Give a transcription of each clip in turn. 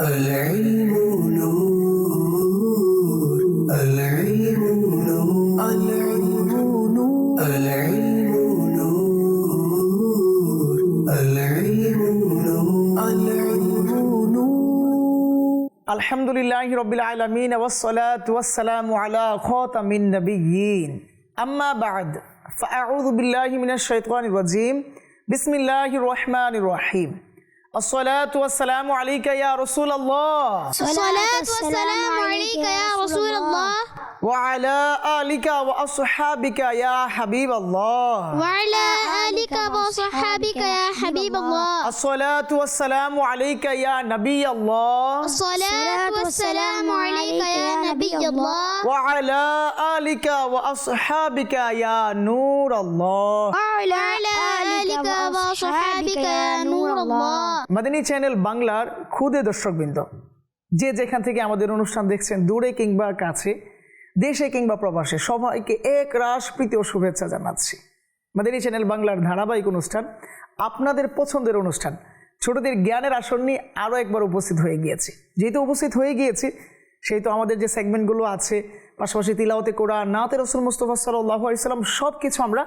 العلم نور العلم نور العلم نور. العلم نور العلم نور. العلم نور. الحمد لله رب العالمين والصلاة والسلام على خاتم النبيين أما بعد فأعوذ بالله من الشيطان الرجيم بسم الله الرحمن الرحيم الصلاة والسلام عليك يا رسول الله. الصلاة والسلام عليك يا رسول الله. وعلى آلك وأصحابك يا حبيب الله. وعلى آلك وصحابك يا حبيب الله. الصلاة والسلام عليك يا نبي الله. الصلاة والسلام عليك يا نبي الله. وعلى آلك وأصحابك يا نور الله. وعلى آلك وصحابك يا نور الله. মাদিনী channel বাংলার খুদে দর্শকবৃন্দ। যে যেখান থেকে আমাদের অনুষ্ঠান দেখছেন, দূরে কিংবা কাছে, দেশে কিংবা প্রবাসে, সবাইকে এক রাস প্রীতি ও শুভেচ্ছা জানাচ্ছি। মাদিনী চ্যানেল বাংলার ধারাবাহিক অনুষ্ঠান, আপনাদের পছন্দের অনুষ্ঠান, ছোটদের জ্ঞানের আসন নিয়ে আরও একবার উপস্থিত হয়ে গিয়েছি। যেহেতু উপস্থিত হয়ে গিয়েছি সেই তো আমাদের যে সেগমেন্টগুলো আছে, পাশাপাশি তিলাওতে কোরআন, নাতে রসুল মুস্তফা সাল্লাহ ইসলাম সব কিছু আমরা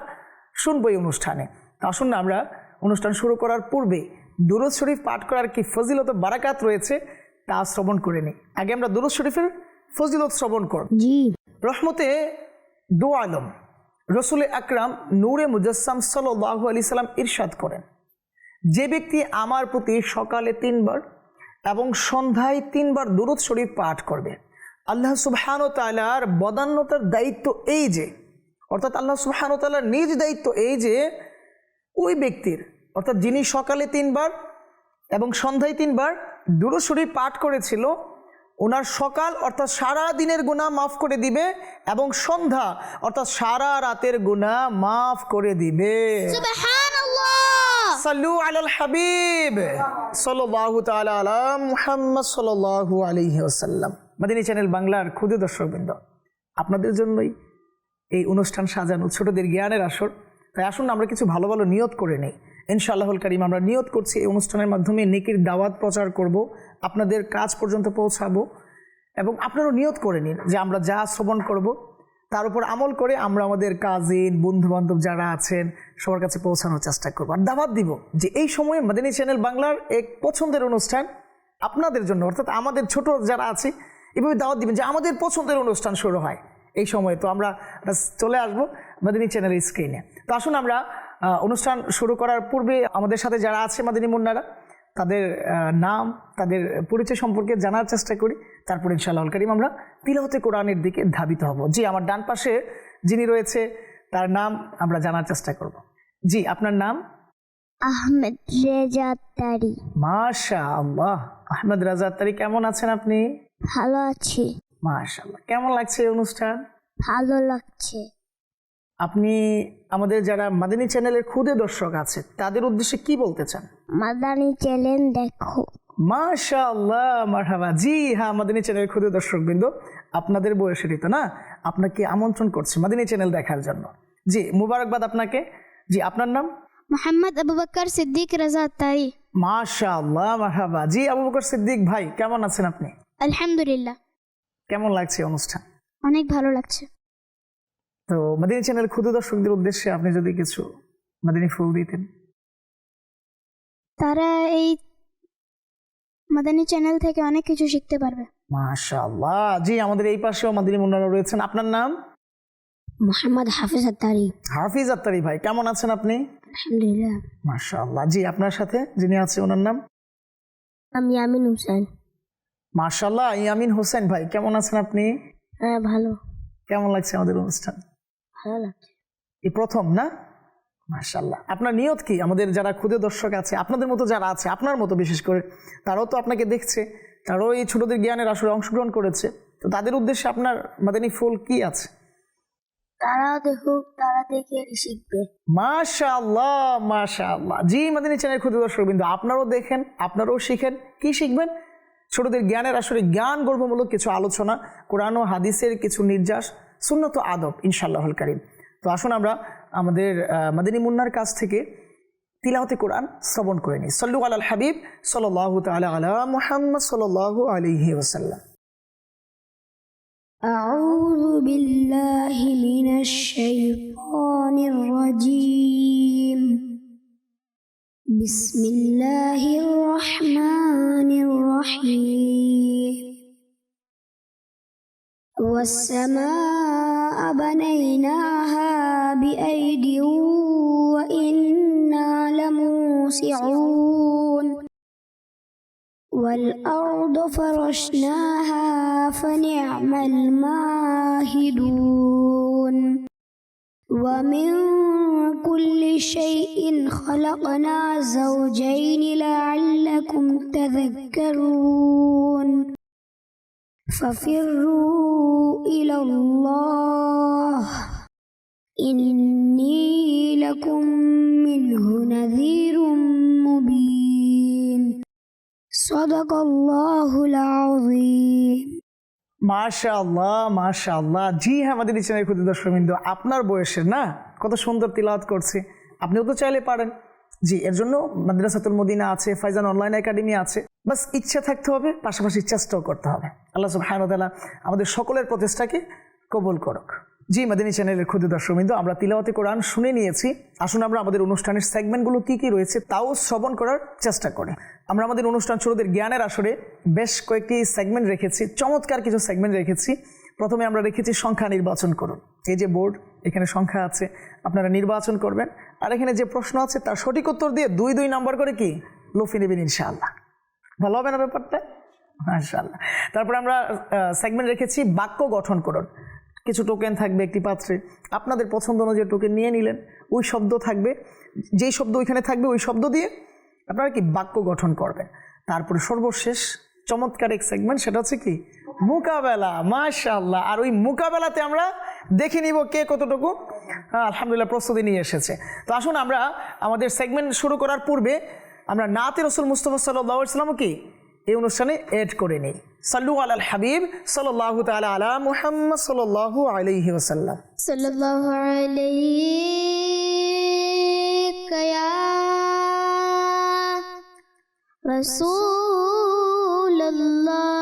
শুনব এই অনুষ্ঠানে। তা আসুন না, আমরা অনুষ্ঠান শুরু করার পূর্বে দুরুদ শরীফ পাঠ করার কি ফজিলত বারাকাত রয়েছে তা শ্রবণ করে নিই। আগে আমরা দুরুদ শরীফের ফজিলত শ্রবণ করব। জি। রহমতে দো আলম রসুল আকরাম নূরে মুজাসসাম সাল্লাহ আলি সাল্লাম ইরশাদ করেন যে ব্যক্তি আমার প্রতি সকালে তিনবার এবং সন্ধ্যায় তিনবার দুরুদ শরীফ পাঠ করবে আল্লাহ সুবহান তালার বদান্যতার দায়িত্ব এই যে অর্থাৎ আল্লাহ সুবহান তালার নিজ দায়িত্ব এই যে ওই ব্যক্তির অর্থাৎ যিনি সকালে তিনবার এবং সন্ধ্যায় তিনবার দুরুদ পাঠ করেছিল ওনার সকাল অর্থাৎ সারা দিনের গুণা মাফ করে দিবে এবং সন্ধ্যা অর্থাৎ সারা রাতের গুণা মাফ করে দিবে। সাল্লু আলাল হাবিব। সাল্লাহ চ্যানেল বাংলার ক্ষুদে দর্শকবৃন্দ আপনাদের জন্যই এই অনুষ্ঠান সাজানো ছোটদের জ্ঞানের আসর। তাই আসুন আমরা কিছু ভালো ভালো নিয়ত করে নেই। ইনশাআল্লাহুল করিম আমরা নিয়ত করছি এই অনুষ্ঠানের মাধ্যমে নেকির দাওয়াত প্রচার করব, আপনাদের কাজ পর্যন্ত পৌঁছাবো এবং আপনারাও নিয়ত করে নিন যে আমরা যা শ্রবণ করব, তার উপর আমল করে আমরা আমাদের কাজিন বন্ধু বান্ধব যারা আছেন, সবার কাছে পৌঁছানোর চেষ্টা করব। আর দাওয়াত দিব যে এই সময়ে মাদিনী চ্যানেল বাংলার এক পছন্দের অনুষ্ঠান আপনাদের জন্য, অর্থাৎ আমাদের ছোট যারা আছে, এভাবে দাওয়াত দিবেন যে আমাদের পছন্দের অনুষ্ঠান শুরু হয়। এই সময়ে তো আমরা চলে আসব মাদিনী চ্যানেলের স্ক্রিনে তো আসুন আমরা অনুষ্ঠান শুরু করার পূর্বে আমাদের সাথে যারা আছে মাদিনী মুন্নারা তাদের নাম তাদের পরিচয় সম্পর্কে জানার চেষ্টা করি। তারপর ইনশাআল্লাহ করিম আমরা তিলাহতে কোরআনের দিকে ধাবিত হব। জি আমার ডান পাশে যিনি রয়েছে তার নাম আমরা জানার চেষ্টা করব। জি আপনার নাম? আহমেদ রেজা তারি মাশা আল্লাহ আহমেদ রাজা তারি কেমন আছেন আপনি? ভালো আছি। মাশাআল্লাহ। কেমন লাগছে অনুষ্ঠান? ভালো লাগছে। আপনি আমাদের যারা মাদিনী চ্যানেলের ক্ষুদে দর্শক আছে তাদের উদ্দেশ্যে কি বলতে চান? মাদানি চ্যানেল দেখো। মাশা আল্লাহ মারহাবা। জি হ্যাঁ মাদিনী চ্যানেলের ক্ষুদে দর্শকবৃন্দ আপনাদের বয়সেরই তো না? আপনাকে আমন্ত্রণ করছি মাদিনী চ্যানেল দেখার জন্য। জি মুবারকবাদ আপনাকে। জি আপনার নাম? মোহাম্মদ আবু বকর সিদ্দিক রাজা তারি মাশা আল্লাহ মারহাবা। জি আবু বকর সিদ্দিক ভাই কেমন আছেন আপনি? আলহামদুলিল্লাহ। কেমন লাগছে অনুষ্ঠান? অনেক ভালো লাগছে। তো মাদিনী চ্যানেল ক্ষুদ্র দর্শকদের উদ্দেশ্যে আপনি যদি কিছু মাদিনী ফুল দিতেন। তারা এই মাদানী চ্যানেল থেকে অনেক কিছু শিখতে পারবে। মাশা আল্লাহ জি আমাদের এই পাশেও মাদিনী মুন্নারা রয়েছেন। আপনার নাম? মোহাম্মদ হাফিজ আত্তারি। হাফিজ আত্তারি ভাই কেমন আছেন আপনি? আলহামদুলিল্লাহ। মাশা আল্লাহ জি আপনার সাথে যিনি আছে ওনার নাম? আমি আমিন হুসেন। মাশাল্লাহ ইয়ামিন হোসেন ভাই কেমন আছেন আপনি? হ্যাঁ ভালো। কেমন লাগছে আমাদের অনুষ্ঠান? ভালো লাগছে। এই প্রথম না? মাশাল্লাহ আপনার নিয়ত কি? আমাদের যারা ক্ষুদে দর্শক আছে আপনাদের মতো যারা আছে আপনার মতো বিশেষ করে তারাও তো আপনাকে দেখছে তারাও এই ছোটদের জ্ঞানের আসলে অংশগ্রহণ করেছে। তো তাদের উদ্দেশ্যে আপনার মাদানী ফুল কি আছে? তারাও দেখুক তারা দেখে শিখবে। মাশাআল্লাহ মাশাআল্লাহ। জি মাদিনী চ্যানেল ক্ষুদ্র দর্শক বিন্দু আপনারাও দেখেন আপনারাও শিখেন। কি শিখবেন? ছোটদের জ্ঞানের আসলে জ্ঞান গর্ভমূলক কিছু আলোচনা কোরআন ও হাদিসের কিছু নির্যাস সুন্নত আদব ইনশাআল্লাহুল করিম তো আসুন আমরা আমাদের আহ, মাদিনী মুন্নার কাছ থেকে তিলাওয়াতে কোরআন শ্রবণ করে নিই সল্লু আল হাবিব সাল্লাহ তালা আলা মুহাম্মদ সাল্লাহ আলহি ওসাল্লাম أعوذ بالله من الشيطان الرجيم بسم الله الرحمن الرحيم والسماء بنيناها بأيد وإنا لموسعون والأرض فرشناها فنعم الماهدون ومن كل شيء خلقنا زوجين لعلكم تذكرون ففروا إلى الله إني لكم منه نذير مبين صدق الله العظيم মাশা আল্লাহ মাশা আল্লাহ জি হ্যাঁ আমাদের এই চ্যানেল ক্ষুদ্র দর্শকবৃন্দ আপনার বয়সের না কত সুন্দর তিলাওয়াত করছে আপনিও তো চাইলে পারেন জি, এর জন্য মাদ্রাসাতুল মদিনা আছে, ফাইজান অনলাইন একাডেমি আছে। বাস ইচ্ছা থাকতে হবে, পাশাপাশি চেষ্টাও করতে হবে। আল্লাহ তাআলা আমাদের সকলের প্রচেষ্টাকে কবুল করক। জি, মাদিনী চ্যানেলের ক্ষুদ্র দর্শকবৃন্দ, আমরা তিলাওয়াতে কোরআন শুনে নিয়েছি। আসুন আমরা আমাদের অনুষ্ঠানের সেগমেন্টগুলো কি কি রয়েছে তাও শ্রবণ করার চেষ্টা করি। আমরা আমাদের অনুষ্ঠান শুরুদের জ্ঞানের আসরে বেশ কয়েকটি সেগমেন্ট রেখেছি, চমৎকার কিছু সেগমেন্ট রেখেছি। প্রথমে আমরা রেখেছি সংখ্যা নির্বাচন করুন। এই যে বোর্ড এখানে সংখ্যা আছে, আপনারা নির্বাচন করবেন। আর এখানে যে প্রশ্ন আছে, তার সঠিক উত্তর দিয়ে দুই দুই নাম্বার করে কি? লফি নেবেন ইনশাআল্লাহ। ভালো হবে না ব্যাপারটা? মাশাআল্লাহ। তারপরে আমরা সেগমেন্ট রেখেছি, বাক্য গঠন করুন। কিছু টোকেন থাকবে একটি পাত্রে। আপনাদের পছন্দ অনুযায়ী টোকেন নিয়ে নিলেন। ওই শব্দ থাকবে, যেই শব্দ ওইখানে থাকবে, ওই শব্দ দিয়ে আপনারা কি বাক্য গঠন করবেন। তারপরে সর্বশেষ, চমৎকার এক সেগমেন্ট সেটা হচ্ছে কি? মোকাবেলা। মাশাআল্লাহ। আর ওই মোকাবেলাতে আমরা দেখে নিব কে কতটুকু। হ্যাঁ, আলহামদুলিল্লাহ প্রস্তুতি নিয়ে এসেছে। তো আসুন আমরা আমাদের সেগমেন্ট শুরু করার পূর্বে আমরা নাতে রসুল মুস্তফা সাল্লাহ ইসলামও কি এই অনুষ্ঠানে এড করে নিই। সাল্লু আলাল হাবিব সাল্লাহ আলা মুহাম্মদ সাল্লাহ আলহি ওসাল্লাম সাল্লাহ রসুল্লাহ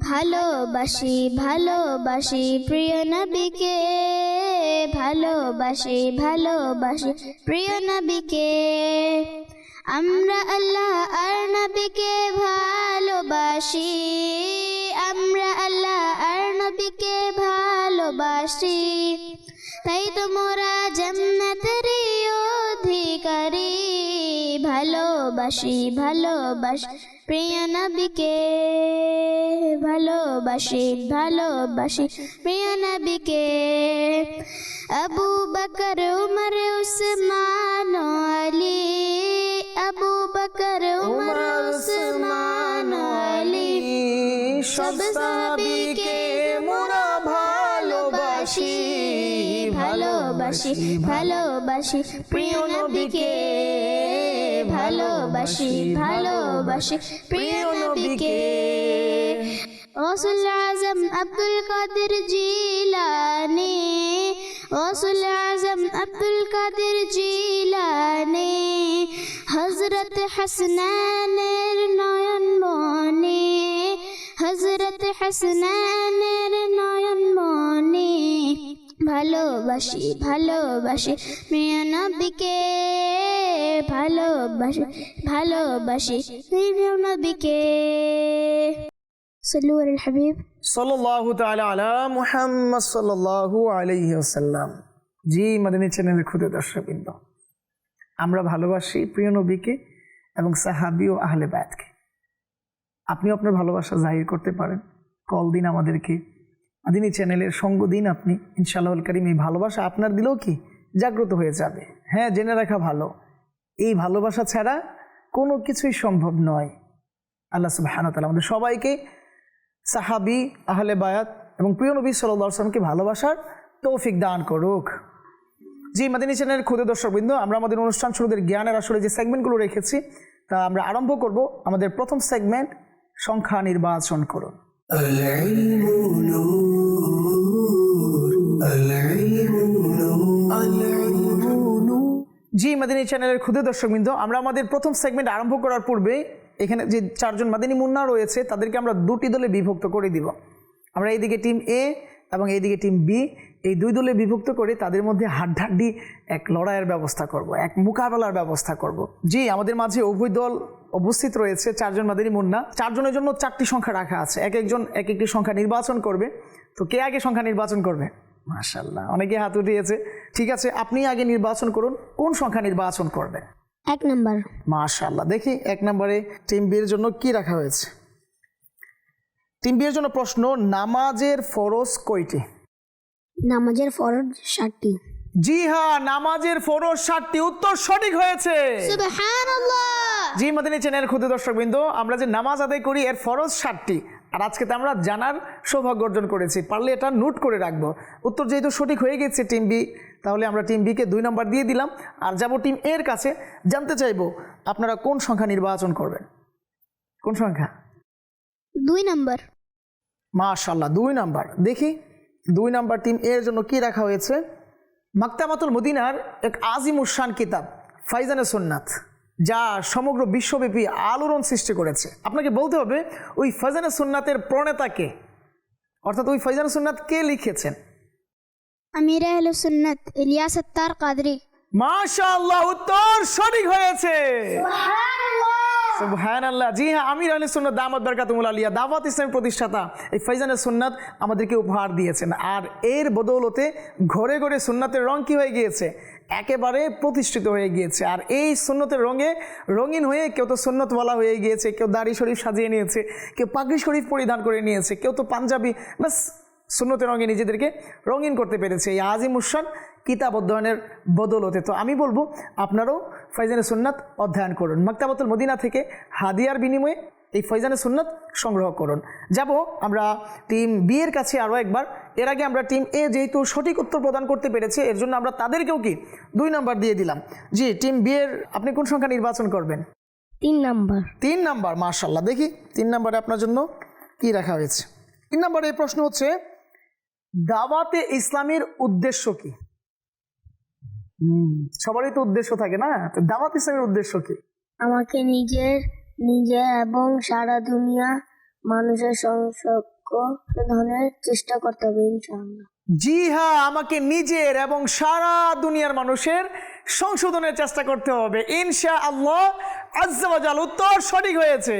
ভালোবাসি ভালোবাসি প্রিয় নবীকে। ভালোবাসি ভালোবাসি প্রিয় নবীকে। আমরা আল্লাহ আর নবীকে ভালোবাসি। আমরা আল্লাহ আর নবীকে ভালোবাসি। তাই তো মোরা জান্নাতেরই অধিকারী। ভালোবাসি ভালোবাসি, প্রিয় নবীকে। ভালোবাসি ভালোবাসি, প্রিয় নবীকে। আবু বকর, উমর, উসমান আলী। আবু বকর, উমর, উসমান আলী। সব সাহাবীকে মোরা ভালোবাসি ভালোবাসি ভালোবাসি, প্রিয় নবীকে। ভালোবাসি ভালোবাসি প্রিয় নবীকে। গৌসুল আজম আব্দুল কাদের জিলানি গৌসুল আজম আব্দুল কাদের জিলানি হজরত হাসনানের নয়ন মনে হজরত হাসনানের নয়ন মনে ভালোবাসি ভালোবাসি প্রিয় নবীকে ভালোবাসি ভালোবাসি প্রিয় নবীকে صلوا على الحبيب সাল্লাহ তালা আলা মুহাম্মদ সাল্লাহ আলহি আসাল্লাম জি মাদিনী চ্যানেলের ক্ষুদে দর্শকবৃন্দ আমরা ভালোবাসি প্রিয় নবীকে এবং সাহাবি ও আহলে বায়াতকে আপনিও আপনার ভালোবাসা জাহির করতে পারেন কল দিন আমাদেরকে মাদিনী চ্যানেলের সঙ্গ দিন আপনি। ইনশাআল্লাহ করিম, এই ভালোবাসা আপনার দিলেও কি জাগ্রত হয়ে যাবে। হ্যাঁ জেনে রাখা ভালো। এই ভালোবাসা ছাড়া কোনো কিছুই সম্ভব নয়। আল্লাহ সুবাহান তালা আমাদের সবাইকে সাহাবি, আহলে বায়াত এবং প্রিয় নবী সাল্লাহ আসলামকে ভালোবাসার তৌফিক দান করুক। জি, মাদিনী চ্যানেলের ক্ষুদে দর্শকবৃন্দ, আমরা আমাদের অনুষ্ঠান শুরুদের জ্ঞানের আসলে যে সেগমেন্টগুলো রেখেছি, তা আমরা আরম্ভ করব। আমাদের প্রথম সেগমেন্ট, সংখ্যা নির্বাচন করুন। العلم نور العلم نور العلم نور জি মাদিনী চ্যানেলের ক্ষুদে দর্শকবৃন্দ আমরা আমাদের প্রথম সেগমেন্ট আরম্ভ করার পূর্বে এখানে যে চারজন মাদিনী মুন্না রয়েছে তাদেরকে আমরা দুটি দলে বিভক্ত করে দিব আমরা এইদিকে টিম এ এবং এইদিকে টিম বি এই দুই দলে বিভক্ত করে তাদের মধ্যে হাড্ডাড্ডি এক লড়াইয়ের ব্যবস্থা করব এক মোকাবেলার ব্যবস্থা করব জি আমাদের মাঝে উভয় দল উপস্থিত রয়েছে চারজন মাদানী মুন্না। চারজনের জন্য চারটি সংখ্যা রাখা আছে। এক একজন এক একটি সংখ্যা নির্বাচন করবে। তো কে আগে সংখ্যা নির্বাচন করবে? মাশাল্লাহ অনেকে হাত উঠিয়েছে। ঠিক আছে আপনি আগে নির্বাচন করুন কোন সংখ্যা নির্বাচন করবেন এক নাম্বার। মাশাল্লাহ দেখি এক নম্বরে টিম বিয়ের জন্য কি রাখা হয়েছে? টিম বিয়ের জন্য প্রশ্ন নামাজের ফরজ কয়টি? নামাজের ফরজ ষাটটি। জি হ্যাঁ নামাজের ফরজ ষাটটি। উত্তর সঠিক হয়েছে। জি মাদিনী চ্যানেল ক্ষুদ্র দর্শকবৃন্দ আমরা যে নামাজ আদায় করি এর ফরজ ষাটটি আর আজকে তো আমরা জানার সৌভাগ্য অর্জন করেছি পারলে এটা নোট করে রাখব। উত্তর যেহেতু সঠিক হয়ে গেছে টিম বি তাহলে আমরা টিম বিকে দুই নম্বর দিয়ে দিলাম। আর যাব টিম এর কাছে জানতে চাইব আপনারা কোন সংখ্যা নির্বাচন করবেন? কোন সংখ্যা? দুই নম্বর। মাশাল্লাহ দুই নাম্বার। দেখি দুই নাম্বার টিম এর জন্য কি রাখা হয়েছে? মাক্তামাতুল মদিনার এক আজিম উসান কিতাব ফাইজানে সুন্নাত। যা সমগ্র বিশ্বব্যাপী আলোড়ন সৃষ্টি করেছে। আপনাকে বলতে হবে ওই ফাইজানে সুন্নাতের প্রণেতাকে। অর্থাৎ ওই ফাইজানে সুন্নাত কে লিখেছেন? আমির আহলে সুন্নত ইলিয়াস আত্তার কাদরি। মাশাআল্লাহ উত্তর সঠিক হয়েছে। সুবহান আল্লাহ জি হ্যাঁ আমির আলী সুন্নত দামাত বরকাতুমুল আলিয়া দাওয়াত ইসলামের প্রতিষ্ঠাতা এই ফাইজানের সুন্নাত আমাদেরকে উপহার দিয়েছেন। আর এর বদৌলতে ঘরে ঘরে সুন্নাতের রং কি হয়ে গিয়েছে? একেবারে প্রতিষ্ঠিত হয়ে গিয়েছে। আর এই সুন্নতের রঙে রঙিন হয়ে কেউ তো সুন্নতওয়ালা হয়ে গিয়েছে, কেউ দাড়ি শরীফ সাজিয়ে নিয়েছে, কেউ পাগড়ি শরীফ পরিধান করে নিয়েছে, কেউ তো পাঞ্জাবি বাস সুন্নতের রঙে নিজেদেরকে রঙিন করতে পেরেছে এই আজিম উসান কিতাব অধ্যয়নের বদলতে। তো আমি বলব, আপনারাও ফৈজানে সুন্নাত অধ্যয়ন করুন। মাক্তাবাতুল মদিনা থেকে হাদিয়ার বিনিময়ে এই ফৈজানে সুন্নত সংগ্রহ করুন। যাব আমরা টিম বি এর কাছে আরও একবার। এর আগে আমরা টিম এ যেহেতু সঠিক উত্তর প্রদান করতে পেরেছে এর জন্য আমরা তাদেরকেও কি দুই নাম্বার দিয়ে দিলাম। জি টিম বি এর আপনি কোন সংখ্যা নির্বাচন করবেন? তিন নাম্বার তিন নাম্বার মার্শাল্লাহ দেখি তিন নাম্বারে আপনার জন্য কি রাখা হয়েছে? তিন নাম্বারে এই প্রশ্ন হচ্ছে দাওয়াতে ইসলামের উদ্দেশ্য কি? সবারই তো উদ্দেশ্য থাকে না? দাওয়াত ইসলামের উদ্দেশ্য কি? আমাকে নিজের নিজের এবং সারা দুনিয়া মানুষের সংসর্গের চেষ্টা করতে হবে ইনশাআল্লাহ। জি হ্যাঁ আমাকে নিজের এবং সারা দুনিয়ার মানুষের সংশোধনের চেষ্টা করতে হবে। ইনশা আল্লাহ আজ্জাল উত্তর সঠিক হয়েছে।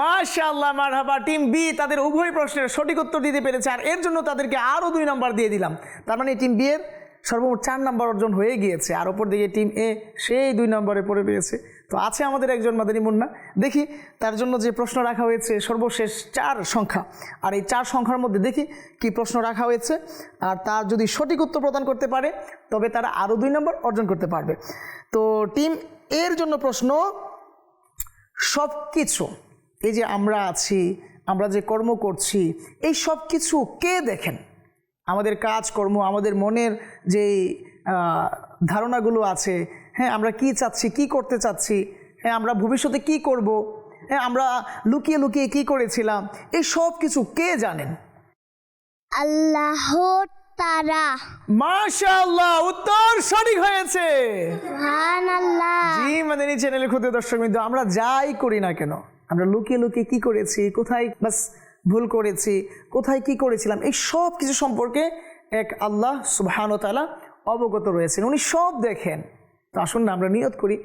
মাশাআল্লাহ মারহাবা টিম বি তাদের উভয় প্রশ্নের সঠিক উত্তর দিতে পেরেছে আর এর জন্য তাদেরকে আরও দুই নাম্বার দিয়ে দিলাম। তার মানে টিম বি এর সর্বমোট চার নাম্বার অর্জন হয়ে গিয়েছে আর ওপর দিকে টিম এ সেই দুই নম্বরে পড়ে পেয়েছে তো আছে আমাদের একজন মাদানী মুন্না। দেখি তার জন্য যে প্রশ্ন রাখা হয়েছে, সর্বশেষ চার সংখ্যা। আর এই চার সংখ্যার মধ্যে দেখি কি প্রশ্ন রাখা হয়েছে। আর তার যদি সঠিক উত্তর প্রদান করতে পারে, তবে তারা আরও দুই নম্বর অর্জন করতে পারবে। তো টিম এর জন্য প্রশ্ন সব কিছু এই যে আমরা আছি, আমরা যে কর্ম করছি, এই সব কিছু কে দেখেন? আমাদের কাজকর্ম আমাদের মনের যে ধারণাগুলো আছে হ্যাঁ আমরা কি চাচ্ছি কি করতে চাচ্ছি হ্যাঁ আমরা ভবিষ্যতে কি করব হ্যাঁ আমরা লুকিয়ে লুকিয়ে কি করেছিলাম এই সব কিছু কে জানেন? আল্লাহ তারা মাশাআল্লাহ উত্তর সঠিক হয়েছে। সুবহান আল্লাহ জি মাদানী চ্যানেলের ক্ষুদ্র দর্শক বিন্দু আমরা যাই করি না কেন? আমরা লুকিয়ে লুকিয়ে কি করেছি কোথায় বাস ভুল করেছি কোথায় কি করেছিলাম এই সব কিছু সম্পর্কে এক আল্লাহ সুবহানতালা অবগত রয়েছেন। উনি সব দেখেন। তো আসুন না, আমরা নিয়ত করি,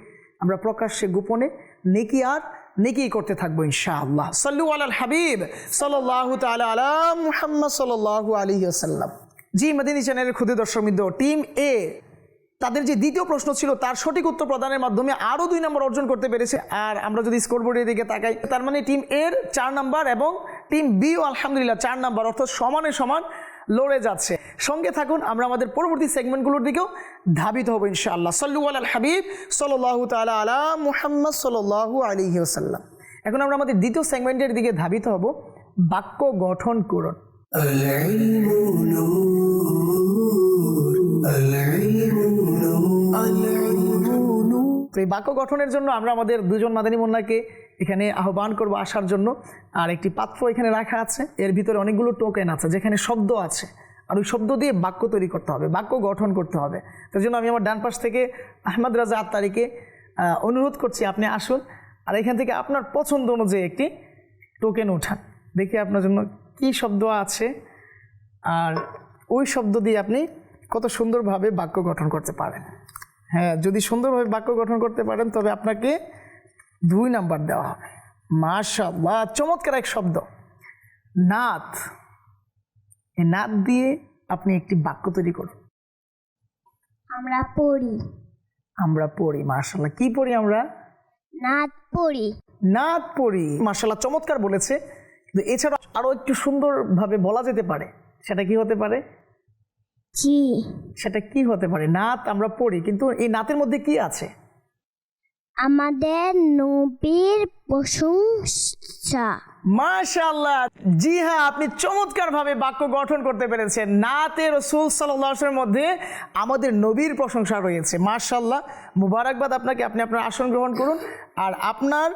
আমরা প্রকাশ্যে, গোপনে নেকি আর নেকি করতে থাকব ইনশাআল্লাহ। সাল্লু আলাল হাবিব, সাল্লাল্লাহু তাআলা আলা মুহাম্মদ সাল্লাল্লাহু আলাইহি ওয়াসাল্লাম। জি, মাদিনী চ্যানেলের ক্ষুদ্র দর্শক টিম এ, তাদের যে দ্বিতীয় প্রশ্ন ছিল, তার সঠিক উত্তর প্রদানের মাধ্যমে আরও দুই নম্বর অর্জন করতে পেরেছে। আর আমরা যদি স্কোরবোর্ডের দিকে তাকাই, তার মানে টিম এর চার নাম্বার এবং টিম বিও আলহামদুলিল্লাহ চার নাম্বার, অর্থাৎ সমানে সমান লড়ে যাচ্ছে। সঙ্গে থাকুন, আমরা আমাদের পরবর্তী সেগমেন্টগুলোর দিকেও ধাবিত হব ইনশাআল্লাহ। সল্লু আল হাবিব সল্লাহ তালা আলা মুহাম্মদ সল্লাহু আলী আসাল্লাম এখন আমরা আমাদের দ্বিতীয় সেগমেন্টের দিকে ধাবিত হব, বাক্য গঠন করুন। আল্লাহ তো এই বাক্য গঠনের জন্য আমরা আমাদের দুজন মাদানী মুন্নাকে এখানে আহ্বান করব আসার জন্য। আর একটি পাত্র এখানে রাখা আছে। এর ভিতরে অনেকগুলো টোকেন আছে, যেখানে শব্দ আছে। আর ওই শব্দ দিয়ে বাক্য তৈরি করতে হবে, বাক্য গঠন করতে হবে। তার জন্য আমি আমার ডান পাশ থেকে আহমদ রাজা আত্মারিকে অনুরোধ করছি, আপনি আসুন। আর এখান থেকে আপনার পছন্দ অনুযায়ী একটি টোকেন উঠান। দেখি আপনার জন্য কি শব্দ আছে। আর ওই শব্দ দিয়ে আপনি কত সুন্দরভাবে বাক্য গঠন করতে পারেন। হ্যাঁ যদি সুন্দরভাবে বাক্য গঠন করতে পারেন তবে আপনাকে দুই নাম্বার দেওয়া হবে। মাশাল্লাহ চমৎকার এক শব্দ। নাত। এই নাত দিয়ে আপনি একটি বাক্য তৈরি করুন। আমরা পড়ি। আমরা পড়ি মাশাল্লাহ কি পড়ি আমরা? নাচ পড়ি। নাত পড়ি মাশাল্লাহ চমৎকার বলেছে। কিন্তু এছাড়া আরও একটু সুন্দরভাবে বলা যেতে পারে। সেটা কি হতে পারে? জি সেটা কি হতে পারে? নাত আমরা পড়ি কিন্তু এই নাতের মধ্যে কি আছে? আমাদের নবীর প্রশংসা। মাশাল্লাহ জি হ্যাঁ আপনি চমৎকারভাবে বাক্য গঠন করতে পেরেছেন। নাতে রসুল মধ্যে আমাদের নবীর প্রশংসা রয়েছে। মাশাল্লাহ মুবারকবাদ আপনাকে আপনি আপনার আসন গ্রহণ করুন। আর আপনার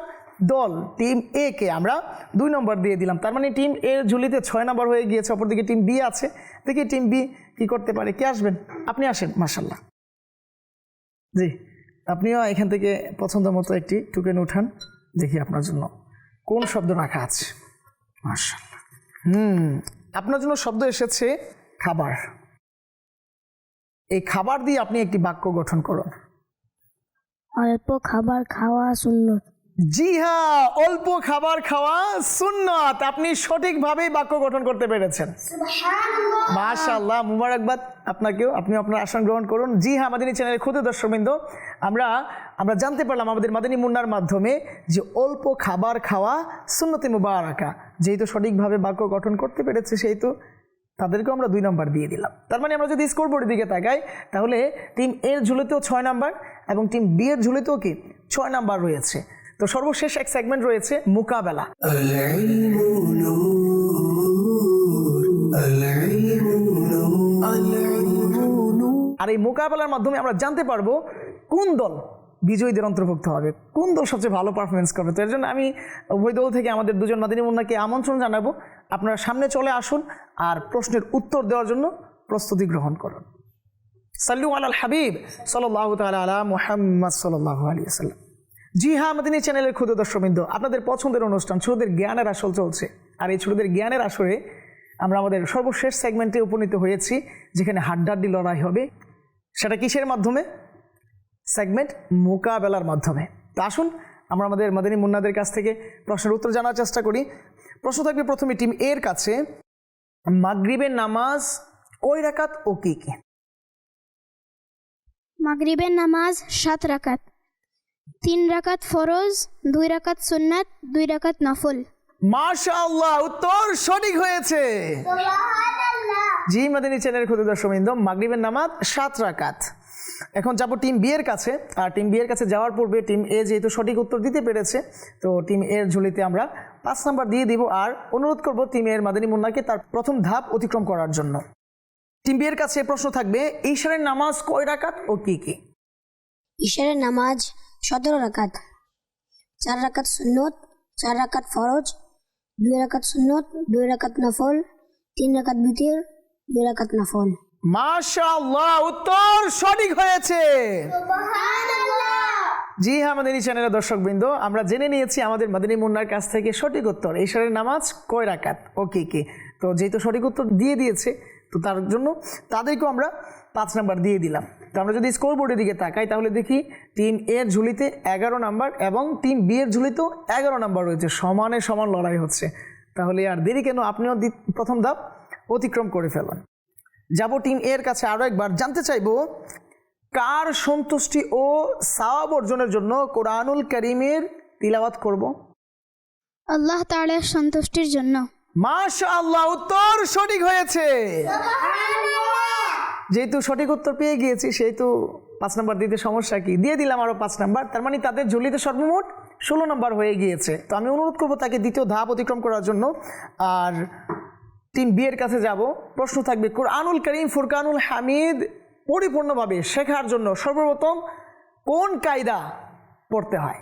দল টিম এ কে আমরা দুই নম্বর দিয়ে দিলাম। তার মানে টিম এর ঝুলিতে ছয় নম্বর হয়ে গিয়েছে অপরদিকে টিম বি আছে। দেখি টিম বি কি করতে পারে? কে আসবেন? আপনি আসেন মাশাল্লাহ জি, আপনিও এখান থেকে পছন্দ মতো একটি টুকেন উঠান, দেখি আপনার জন্য কোন শব্দ রাখা আছে। মার্শাল্লাহ হুম, আপনার জন্য শব্দ এসেছে খাবার। এই খাবার দিয়ে আপনি একটি বাক্য গঠন করুন। অল্প খাবার খাওয়া শূন্য জি হ্যাঁ অল্প খাবার খাওয়া সুন্নত। আপনি সঠিকভাবেই বাক্য গঠন করতে পেরেছেন। মাশাল্লাহ মুবারকবাদ আপনাকেও। আপনি আপনার আসন গ্রহণ করুন। জি হ্যাঁ আমাদের এই চ্যানেলের ক্ষুদ্র দর্শকবৃন্দ আমরা আমরা জানতে পারলাম আমাদের মাদানী মুন্নার মাধ্যমে যে অল্প খাবার খাওয়া সুন্নতি মুবারাকা। যেহেতু সঠিকভাবে বাক্য গঠন করতে পেরেছে সেই তো তাদেরকেও আমরা দুই নম্বর দিয়ে দিলাম। তার মানে আমরা যদি স্কোরবোর্ডের দিকে তাকাই তাহলে টিম এর ঝুলিতেও ছয় নাম্বার এবং টিম বি এর ঝুলিতেও কি? ছয় নাম্বার রয়েছে। তো সর্বশেষ এক সেগমেন্ট রয়েছে মোকাবেলা। আর এই মোকাবেলার মাধ্যমে আমরা জানতে পারব কোন দল বিজয়ীদের অন্তর্ভুক্ত হবে, কোন দল সবচেয়ে ভালো পারফরমেন্স করবে। তো এর জন্য আমি উভয় দল থেকে আমাদের দুজন মাদিনী মুন্নাকে আমন্ত্রণ জানাব। আপনারা সামনে চলে আসুন আর প্রশ্নের উত্তর দেওয়ার জন্য প্রস্তুতি গ্রহণ করুন। সাল্লু আল হাবিব সাল্লাহ তাল আলা মোহাম্মদ সাল্লাহ আলিয়া সাল্লাম জি হ্যাঁ আমাদের চ্যানেলের ক্ষুদ্র দর্শকবৃন্দ, আপনাদের পছন্দের অনুষ্ঠান, ছোটদের জ্ঞানের আসল চলছে। আর এই ছোটদের জ্ঞানের আসরে আমরা আমাদের সর্বশেষ সেগমেন্টে উপনীত হয়েছি, যেখানে হাড্ডাড্ডি লড়াই হবে। সেটা কিসের মাধ্যমে? সেগমেন্ট মোকাবেলার মাধ্যমে। তা আসুন, আমরা আমাদের মাদানী মুন্নাদের কাছ থেকে প্রশ্নের উত্তর জানার চেষ্টা করি। প্রশ্ন থাকবে প্রথমে টিম এর কাছে, মাগরিবের নামাজ কয় রাকাত ও কি কি? মাগরিবের নামাজ সাত রাকাত। তিন রাকাত ফরজ দুই রাকাত সুন্নাত দুই রাকাত নফল। মাশাআল্লাহ উত্তর সঠিক হয়েছে। জি মাদিনী চ্যানেলের ক্ষুদ্র দর্শকবৃন্দ মাগরিবের নামাজ সাত রাকাত। এখন যাব টিম বি এর কাছে। আর টিম বি এর কাছে যাওয়ার পূর্বে টিম এ যেহেতু সঠিক উত্তর দিতে পেরেছে তো টিম এর ঝুলিতে আমরা পাঁচ নাম্বার দিয়ে দিব। আর অনুরোধ করব টিম এর মাদানী মুন্নাকে তার প্রথম ধাপ অতিক্রম করার জন্য। টিম বি এর কাছে প্রশ্ন থাকবে ঈশারের নামাজ কয় রাকাত ও কি কি? ঈশারের নামাজ সতেরো রাকাত। চার রাকাত সুন্নত চার রাকাত ফরজ দুই রাকাত সুন্নত দুই রাকাত নফল তিন রাকাত বিতির দুই রাকাত নফল। মাশাআল্লাহ উত্তর সঠিক হয়েছে। জি হ্যাঁ আমাদের এই চ্যানেলের দর্শকবৃন্দ আমরা জেনে নিয়েছি আমাদের মাদিনী মুন্নার কাছ থেকে সঠিক উত্তর। ঈশ্বরের নামাজ কয় রাকাত? ওকে কে? তো যেহেতু সঠিক উত্তর দিয়ে দিয়েছে তো তার জন্য তাদেরকেও আমরা পাঁচ নাম্বার দিয়ে দিলাম। তো আমরা যদি স্কোর বোর্ডের দিকে তাকাই তাহলে দেখি টিম এর ঝুলিতে এগারো নাম্বার এবং টিম বি এর ঝুলিতেও এগারো নাম্বার রয়েছে। সমানে সমান লড়াই হচ্ছে। তাহলে আর দেরি কেন? আপনিও প্রথম ধাপ অতিক্রম করে ফেলেন। যাব টিম এর কাছে আরও একবার। জানতে চাইব কার সন্তুষ্টি ও সাওয়াব অর্জনের জন্য কোরআনুল করিমের তিলাওয়াত করব? আল্লাহ তাআলার সন্তুষ্টির জন্য। মাশা আল্লাহ উত্তর সঠিক হয়েছে। যেহেতু সঠিক উত্তর পেয়ে গিয়েছি, সেহেতু পাঁচ নাম্বার দিতে সমস্যা কি? দিয়ে দিলাম আরও পাঁচ নাম্বার। তার মানে তাদের ঝুলিতে সর্বমোট ষোলো নাম্বার হয়ে গিয়েছে। তো আমি অনুরোধ করব তাকে দ্বিতীয় ধাপ অতিক্রম করার জন্য। আর টিম বি এর কাছে যাব। প্রশ্ন থাকবে, কোরআনুল করিম ফুরকানুল হামিদ পরিপূর্ণভাবে শেখার জন্য সর্বপ্রথম কোন কায়দা পড়তে হয়?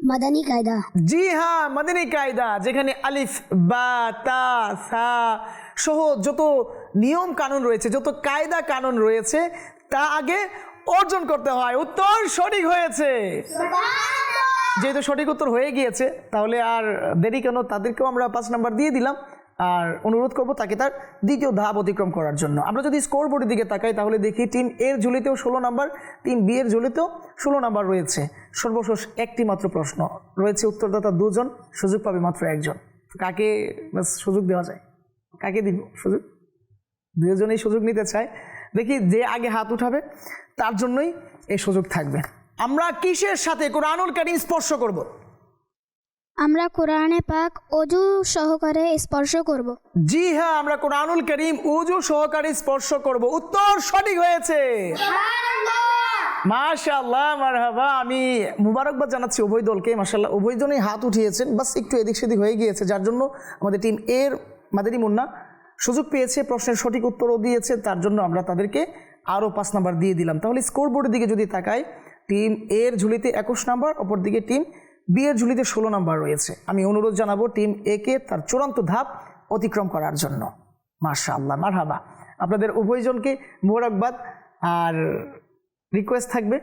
মাদানী কায়দা জি হ্যাঁ মাদানী কায়দা যেখানে আলিফ বা তা সা সহ যত নিয়ম কানুন রয়েছে যত কায়দা কানুন রয়েছে তা আগে অর্জন করতে হয়। উত্তর সঠিক হয়েছে। যেহেতু সঠিক উত্তর হয়ে গিয়েছে তাহলে আর দেরি কেন তাদেরকেও আমরা পাঁচ নাম্বার দিয়ে দিলাম। আর অনুরোধ করব তাকে তার দ্বিতীয় ধাপ অতিক্রম করার জন্য। আমরা যদি স্কোর বোর্ডের দিকে তাকাই তাহলে দেখি টিম এর ঝুলিতেও ষোলো নাম্বার টিম বি এর ঝুলিতেও ষোলো নাম্বার রয়েছে। সর্বশেষ একটি মাত্র প্রশ্ন। রয়েছে উত্তরদাতা দুজন সুযোগ পাবে মাত্র একজন। কাকে ব্যাস সুযোগ দেওয়া যায়? কাকে দিব সুযোগ? দুজনেই সুযোগ নিতে চায়। দেখি যে আগে হাত উঠাবে তার জন্যই এই সুযোগ থাকবে। আমরা কিসের সাথে কোরআনুল কারিম স্পর্শ করব? আমরা কোরআনে পাক অজু সহকারে স্পর্শ করব। জি হ্যাঁ আমরা কোরআনুল করিম অজু সহকারে স্পর্শ করব। উত্তর সঠিক হয়েছে। মাশাআল্লাহ, মারহাবা। আমি মুবারকবাদ জানাচ্ছি উভয় দলকে, মাশাআল্লাহ। উভয় জনই হাত উঠিয়েছেন, বাস একটু এদিক সেদিক হয়ে গিয়েছে, যার জন্য আমাদের টিম এর মাদারি মুন্না সুযোগ পেয়েছে, প্রশ্নের সঠিক উত্তরও দিয়েছে, তার জন্য আমরা তাদেরকে আরও পাঁচ নাম্বার দিয়ে দিলাম। তাহলে স্কোর বোর্ডের দিকে যদি তাকাই টিম এর ঝুলিতে একুশ নাম্বার অপর দিকে টিম বি এর ঝুলিতে ষোলো নাম্বার রয়েছে। আমি অনুরোধ জানাব টিম এ কে তার চূড়ান্ত ধাপ অতিক্রম করার জন্য। মাশা আল্লাহ মারহাবা। আপনাদের উভয়জনকে মোবারকবাদ। আর রিকোয়েস্ট থাকবে।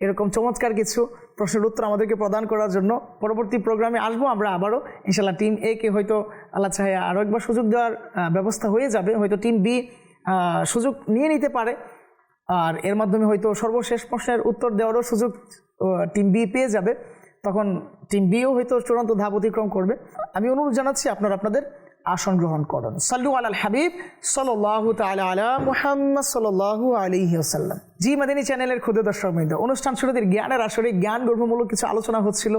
এরকম চমৎকার কিছু প্রশ্নের উত্তর আমাদেরকে প্রদান করার জন্য পরবর্তী প্রোগ্রামে আসব আমরা আবারও। ইনশাল্লাহ টিম এ কে হয়তো আল্লাহ চাহে আরও একবার সুযোগ দেওয়ার ব্যবস্থা হয়ে যাবে। হয়তো টিম বি সুযোগ নিয়ে নিতে পারে। আর এর মাধ্যমে হয়তো সর্বশেষ প্রশ্নের উত্তর দেওয়ারও সুযোগ টিম বি পেয়ে যাবে। তখন টিম বিও হয়তো চূড়ান্ত ধাপ অতিক্রম করবে। আমি অনুরোধ জানাচ্ছি আপনারা আপনাদের আসন গ্রহণ করুন। সাল্লু আলাল হাবিব সাল্লাল্লাহু তাআলা আলা মুহাম্মদ সাল্লাল্লাহু আলাইহি ওয়াসাল্লাম। জি মাদিনী চ্যানেলের ক্ষুদ্র দর্শক বৃন্দ, অনুষ্ঠান শুরুতে জ্ঞানের আসরে জ্ঞান গর্ভমূলক কিছু আলোচনা হচ্ছিল।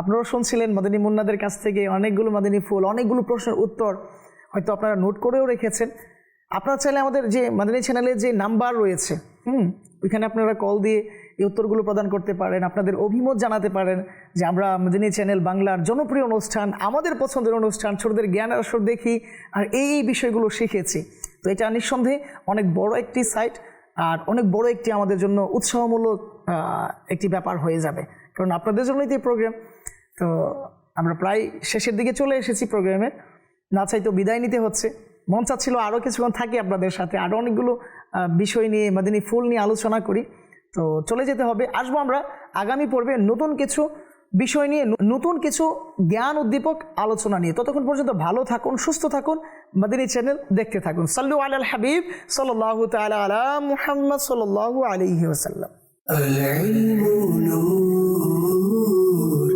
আপনারাও শুনছিলেন মাদিনী মুন্নাদের কাছ থেকে অনেকগুলো মাদিনী ফুল, অনেকগুলো প্রশ্নের উত্তর হয়তো আপনারা নোট করেও রেখেছেন। আপনারা চাইলে আমাদের যে মাদানী চ্যানেলের যে নাম্বার রয়েছে, হুম, ওইখানে আপনারা কল দিয়ে এই উত্তরগুলো প্রদান করতে পারেন, আপনাদের অভিমত জানাতে পারেন যে আমরা মাদানী চ্যানেল বাংলার জনপ্রিয় অনুষ্ঠান, আমাদের পছন্দের অনুষ্ঠান, ছোটদের জ্ঞান আসর দেখি আর এই বিষয়গুলো শিখেছি। তো এটা নিঃসন্দেহে অনেক বড় একটি সাইট আর অনেক বড় একটি আমাদের জন্য উৎসাহমূলক একটি ব্যাপার হয়ে যাবে। কারণ আপনাদের জন্যই তো এই প্রোগ্রাম তো আমরা প্রায় শেষের দিকে চলে এসেছি প্রোগ্রামে না চাইতেও বিদায় নিতে হচ্ছে। মন চাচ্ছিল আরও কিছুক্ষণ থাকি আপনাদের সাথে, আরও অনেকগুলো বিষয় নিয়ে মাদিনী ফুল নিয়ে আলোচনা করি। তো চলে যেতে হবে আসবো আমরা আগামী পর্বে নতুন কিছু বিষয় নিয়ে ন- নতুন কিছু জ্ঞান উদ্দীপক আলোচনা নিয়ে ততক্ষণ পর্যন্ত ভালো থাকুন সুস্থ থাকুন মাদিনী চ্যানেল দেখতে থাকুন সাল্লু আল হাবিব সাল্লাহ তালা আলা মুহাম্মদ সাল্লাহ আলহি ওসাল্লাম العلم نور